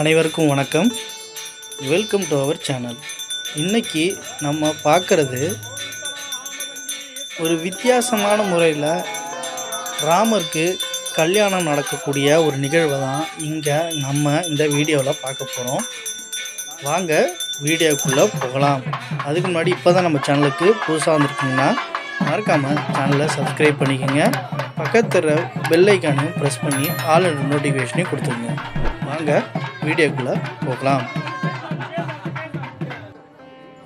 அனைவருக்கும் வணக்கம். Welcome to our channel இன்றைக்கி நம்ம பார்க்குறது ஒரு வித்தியாசமான முறையில் ராமருக்கு கல்யாணம் நடக்கக்கூடிய ஒரு நிகழ்வை தான் இங்கே நம்ம இந்த வீடியோவில் பார்க்க போகிறோம் வாங்க வீடியோக்குள்ளே போகலாம். அதுக்கு முன்னாடி இப்போ தான் நம்ம சேனலுக்கு புதுசாக வந்திருக்கீங்கன்னா மறக்காமல் சேனலை சப்ஸ்கிரைப் பண்ணிக்கோங்க. பக்கத்தில் பெல்லைக்கானையும் ப்ரெஸ் பண்ணி ஆல் நோட்டிஃபிகேஷனையும் கொடுத்துருங்க. வாங்க வீடியோக்குள்ளே போகலாம்.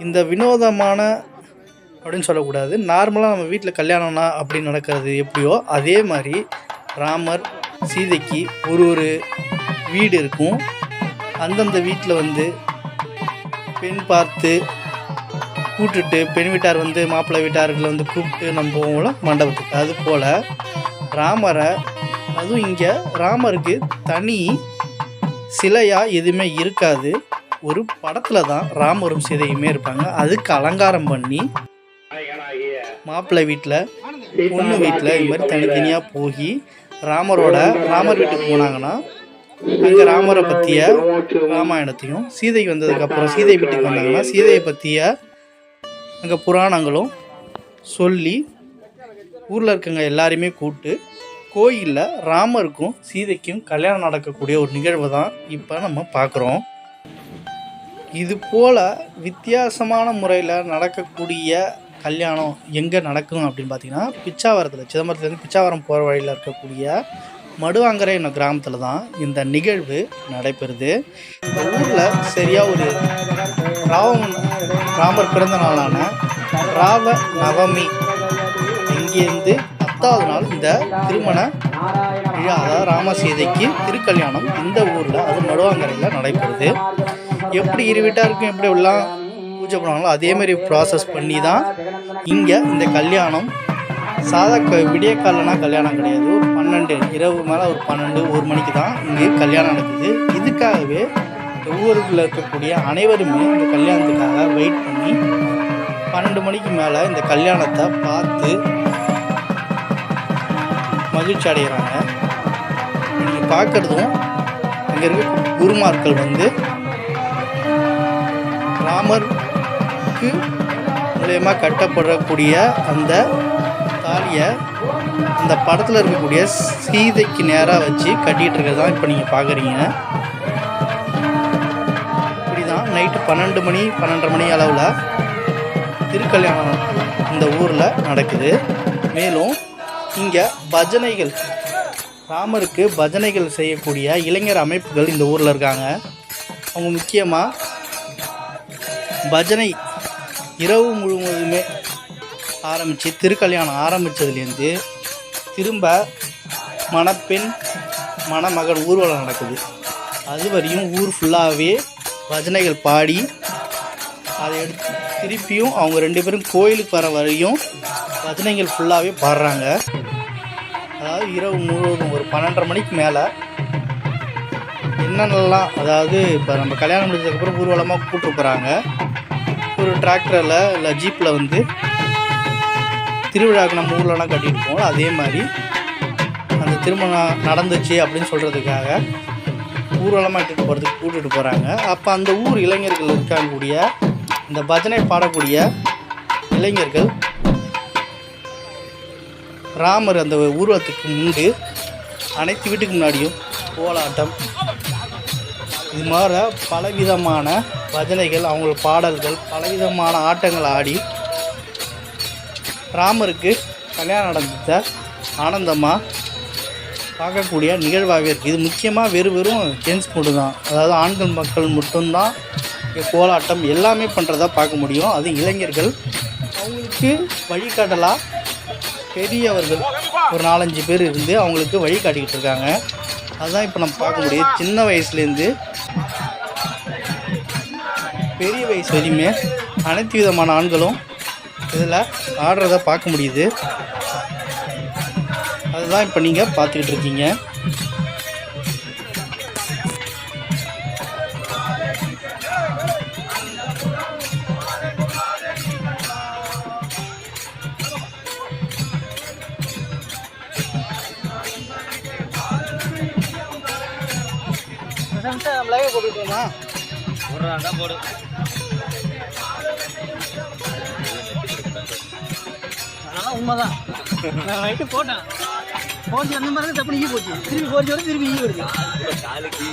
இந்த வினோதமான அப்படின்னு சொல்லக்கூடாது. நார்மலாக நம்ம வீட்டில் கல்யாணம்னா அப்படி நடக்கிறது எப்படியோ அதே மாதிரி ராமர் சீதைக்கு ஒரு ஒரு வீடு இருக்கும். அந்தந்த வீட்டில் வந்து பெண் பார்த்து கூட்டுட்டு பெண் வீட்டார் வந்து மாப்பிள்ளை வீட்டார்களை வந்து கூப்பிட்டு நம்ம போவோம்ல மண்டபத்துக்கு. அது போல் ராமரை அதுவும் இங்கே ராமருக்கு தனி சிலையாக எதுவுமே இருக்காது. ஒரு படத்தில் தான் ராமரும் சீதையுமே இருப்பாங்க. அதுக்கு அலங்காரம் பண்ணி மாப்பிள்ளை வீட்டில் பொண்ணு வீட்டில் இது மாதிரி தனித்தனியாக போய் ராமரோட ராமர் வீட்டுக்கு போனாங்கன்னா அங்கே ராமரை பற்றிய ராமாயணத்தையும் சீதைக்கு வந்ததுக்கப்புறம் சீதை வீட்டுக்கு வந்தாங்கன்னா சீதையை பற்றிய அங்கே புராணங்களும் சொல்லி ஊரில் இருக்கவங்க எல்லாரையுமே கூப்பிட்டு கோயிலில் ராமருக்கும் சீதைக்கும் கல்யாணம் நடக்கக்கூடிய ஒரு நிகழ்வு தான் இப்போ நம்ம பார்க்குறோம் இது போல் வித்தியாசமான முறையில் நடக்கக்கூடிய கல்யாணம் எங்கே நடக்கும் அப்படின்னு பார்த்தீங்கன்னா பிச்சாவரத்தில் சிதம்பரத்துலேருந்து பிச்சாவரம் போகிற வழியில் இருக்கக்கூடிய மடுவாங்கரை என்ற கிராமத்தில் தான் இந்த நிகழ்வு நடைபெறுது. இந்த ஊரில் சரியாக ஒரு ராவம் ராமர் பிறந்த நாளான ராவ நவமி இங்கேருந்து பத்தாவது நாள் இந்த திருமண விழா அதாவது ராமசீதைக்கு திருக்கல்யாணம் இந்த ஊரில் அது நடுவாங்கரையில் நடைபெறுது. எப்படி இரு வீட்டாருக்கும் எப்படி எல்லாம் பூஜை பண்ணுவாங்களோ அதேமாரி ப்ராசஸ் பண்ணி தான் இங்கே இந்த கல்யாணம் சாதா க விடிய காலனா கல்யாணம் கிடையாது. ஒரு பன்னெண்டு இரவு மேலே ஒரு பன்னெண்டு ஒரு மணிக்கு தான் இங்கே கல்யாணம் நடக்குது. இதுக்காகவே இந்த ஊருக்குள்ள இருக்கக்கூடிய அனைவருமே இந்த கல்யாணத்துக்காக வெயிட் பண்ணி பன்னெண்டு மணிக்கு மேலே இந்த கல்யாணத்தை பார்த்து மகிழ்ச்சி அடைகிறாங்க நீங்கள் பார்க்குறதும் அங்கே இருக்க குருமார்கள் வந்து ராமருக்கு மூலயமா கட்டப்படக்கூடிய அந்த தாலியை அந்த படத்தில் இருக்கக்கூடிய சீதைக்கு நேராக வச்சு கட்டிகிட்டு இருக்கிறது தான் இப்போ நீங்கள் பார்க்குறீங்க இப்படி தான் நைட்டு பன்னெண்டு மணி பன்னெண்டரை மணி அளவில் திருக்கல்யாணம் இந்த ஊரில் நடக்குது. மேலும் இங்கே பஜனைகள். ராமருக்கு பஜனைகள் செய்யக்கூடிய இளைஞர் அமைப்புகள் இந்த ஊரில் இருக்காங்க. அவங்க முக்கியமாக பஜனை இரவு முழுவதுமே ஆரம்பித்து திருக்கல்யாணம் ஆரம்பித்ததுலேருந்து திரும்ப மணப்பெண் மணமகன் ஊர்வலம் நடக்குது. அது வரையும் ஊர் ஃபுல்லாகவே பஜனைகள் பாடி அதை எடுத்து திருப்பியும் அவங்க ரெண்டு பேரும் கோயிலுக்கு வர வரையும் பஜனைகள் ஃபுல்லாகவே பாடுறாங்க. அதாவது இரவு முழுவதும் ஒரு பன்னெண்டரை மணிக்கு மேலே என்னென்னலாம் அதாவது இப்போ நம்ம கல்யாணம் முடிச்சதுக்கப்புறம் ஊர்வலமாக கூப்பிட்டு போகிறாங்க ஒரு டிராக்டரில் இல்லை ஜீப்பில் வந்து திருவிழாவுக்கு நம்ம ஊர்லலாம் கட்டிட்டு போவோம் அதே மாதிரி அந்த திருமணம் நடந்துச்சு அப்படின்னு சொல்கிறதுக்காக ஊர்வலமாக இட்டுட்டு போகிறதுக்கு கூட்டிகிட்டு போகிறாங்க அப்போ அந்த ஊர் இளைஞர்கள் இருக்கக்கூடிய இந்த பஜனை பாடக்கூடிய இளைஞர்கள் ராமர் அந்த ஊர்வலத்துக்கு முன்பு அனைத்து வீட்டுக்கு முன்னாடியும் கோலாட்டம். இது மாதிரி பலவிதமான பஜனைகள் அவங்க பாடல்கள் பலவிதமான ஆட்டங்கள் ஆடி ராமருக்கு கல்யாணம் நடந்தத ஆனந்தமாக பார்க்கக்கூடிய நிகழ்வாகவே இருக்குது இது முக்கியமாக வெறும் வெறும் ஜென்ஸ் மட்டும் தான். அதாவது ஆண்கள் மக்கள் மட்டும்தான் கோலாட்டம் எல்லாமே பண்ணுறதா பார்க்க முடியும். அது இளைஞர்கள் அவங்களுக்கு வழிகாட்டலாக பெரியவர்கள் ஒரு நாலஞ்சு பேர் இருந்து அவங்களுக்கு வழி காட்டிக்கிட்டு இருக்காங்க. அதுதான் இப்போ நம்ம பார்க்க முடியும் சின்ன வயசுலேருந்து பெரிய வயசு வரையுமே அனைத்து விதமான ஆண்களும் இதில் ஆடுறத பார்க்க முடியுது. அதுதான் இப்போ நீங்கள் பார்த்துக்கிட்டு இருக்கீங்க. நம்ம லைவ் போட்டுக்கிட்டோமா போடுறாண்டா போடு. அதெல்லாம் உண்மைதான். நான் நைட்டு போட்டேன். போச்சு அந்த மாதிரி தான் தப்பு ஈ போச்சு. திருப்பி போச்சு வரை திருப்பி ஈ வருது. காலுக்கு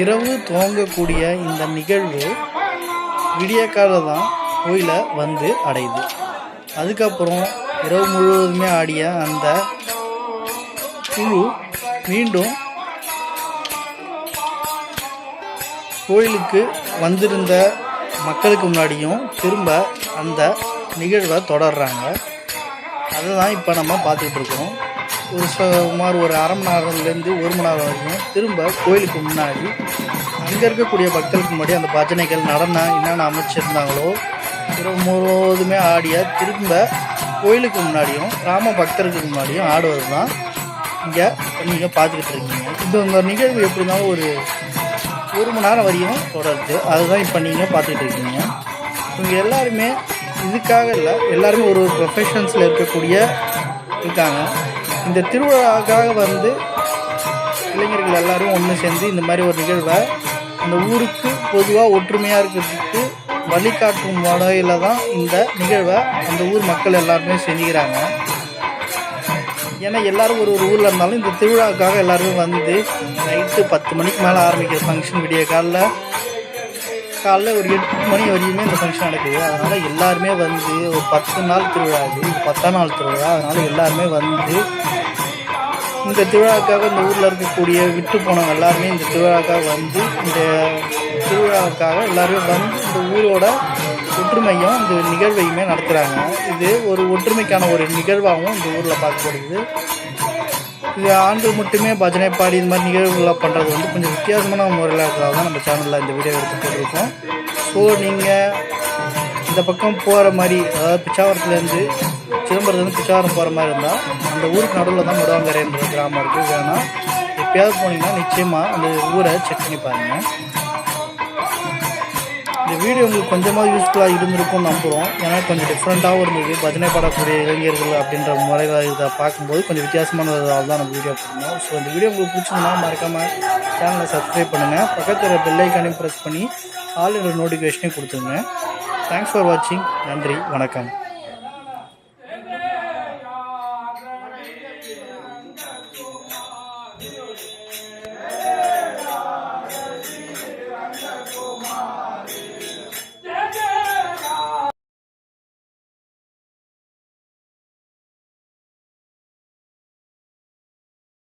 இரவு துவங்கக்கூடிய இந்த நிகழ்வு விடியக்கால தான் கோயிலை வந்து அடையுது. அதுக்கப்புறம் இரவு முழுவதுமே ஆடிய அந்த குழு மீண்டும் கோயிலுக்கு வந்திருந்த மக்களுக்கு முன்னாடியும் திரும்ப அந்த நிகழ்வை தொடர்றாங்க. அதை தான் இப்போ நம்ம பார்த்துக்கிட்டு இருக்கோம். ஒரு சுமார் ஒரு அரை மணி நேரம்லேருந்து ஒரு மணி நேரம் வரைக்கும் திரும்ப கோயிலுக்கு முன்னாடி அங்கே இருக்கக்கூடிய பக்தர்களுக்கு முன்னாடி அந்த பஜனைகள் நடனம் என்னென்ன அமைச்சிருந்தாங்களோ இரவு முழுவதுமே ஆடிய திரும்ப கோயிலுக்கு முன்னாடியும் ராம பக்தர்களுக்கு முன்னாடியும் ஆடுவது தான் இங்கே நீங்கள் பார்த்துக்கிட்டு இருக்கீங்க. இந்த உங்கள் நிகழ்வு எப்படி இருந்தாலும் ஒரு ஒரு மணி நேரம் வரையும் தொடருது. அதுதான் இப்போ நீங்கள் பார்த்துக்கிட்டு இருக்கீங்க. இவங்க எல்லாருமே இதுக்காக இல்லை எல்லாருமே ஒரு ஒரு ப்ரொஃபஷன்ஸில் இருக்கக்கூடிய இருக்காங்க. இந்த திருவிழாவுக்காக வந்து இளைஞர்கள் எல்லாரும் ஒன்று சேர்ந்து இந்த மாதிரி ஒரு நிகழ்வை அந்த ஊருக்கு பொதுவாக ஒற்றுமையாக இருக்கிறதுக்கு வழிகாட்டும் வகையில் தான் இந்த நிகழ்வை அந்த ஊர் மக்கள் எல்லாருமே செஞ்சுக்கிறாங்க. ஏன்னா எல்லோரும் ஒரு ஒரு ஊரில் இருந்தாலும் இந்த திருவிழாவுக்காக எல்லாருமே வந்து நைட்டு பத்து மணிக்கு மேலே ஆரம்பிக்கிற ஃபங்க்ஷன் விடிய காலைல காலைல ஒரு எட்டு மணி வரையுமே இந்த ஃபங்க்ஷன் நடக்குது. அதனால் எல்லாருமே வந்து ஒரு பத்து நாள் திருவிழா இது பத்தாம் நாள் திருவிழா. அதனால் எல்லாருமே வந்து இந்த திருவிழாவுக்காக இந்த ஊரில் இருக்கக்கூடிய விட்டு போனவங்க எல்லாருமே இந்த திருவிழாவுக்காக வந்து இந்த திருவிழாவுக்காக எல்லாருமே வந்து இந்த ஊரோட ஒற்றுமையும் இந்த நிகழ்வையுமே நடத்துகிறாங்க இது ஒரு ஒற்றுமைக்கான ஒரு நிகழ்வாகவும் இந்த ஊரில் பார்க்கப்படுது இது ஆண்டு மட்டுமே பஜனை பாடி இந்த மாதிரி நிகழ்வுகளாக பண்ணுறது வந்து கொஞ்சம் வித்தியாசமான முறையிலாக தான் நம்ம சேனலில் இந்த வீடியோ எடுத்து போட்டிருக்கோம். ஸோ நீங்கள் இந்த பக்கம் போகிற மாதிரி அதாவது பிச்சாவரத்துலேருந்து சிதம்பரத்துலேருந்து பிச்சாவரம் போகிற மாதிரி இருந்தால் அந்த ஊருக்கு நடுவில் தான் முருகங்கரைன்ற கிராமம் இருக்குது வேணால் எப்பயாவது போனீங்கன்னா நிச்சயமாக அந்த ஊரை செக் பண்ணி பாருங்கள் இந்த வீடியோ உங்களுக்கு கொஞ்சமாக யூஸ்ஃபுல்லாக இருந்திருக்கும்னு நம்புகிறோம் ஏன்னா கொஞ்சம் டிஃப்ரெண்ட்டாகவும் இருந்தது. பஜனை பாடக்கூடிய இளைஞர்கள் அப்படின்ற முறையில் இதை பார்க்கும்போது கொஞ்சம் வித்தியாசமானதாக தான் நம்ம வீடியோ பண்ணோம் ஸோ இந்த வீடியோ உங்களுக்கு பிடிச்சிருந்தா மறக்காமல் சேனலை சப்ஸ்கிரைப் பண்ணுங்கள் பக்கத்தில் பெல்லைக்கானையும் ப்ரெஸ் பண்ணி ஆல் என்ற நோட்டிஃபிகேஷனையும் கொடுத்துருங்க. தேங்க்ஸ் ஃபார் வாட்சிங் நன்றி. வணக்கம்.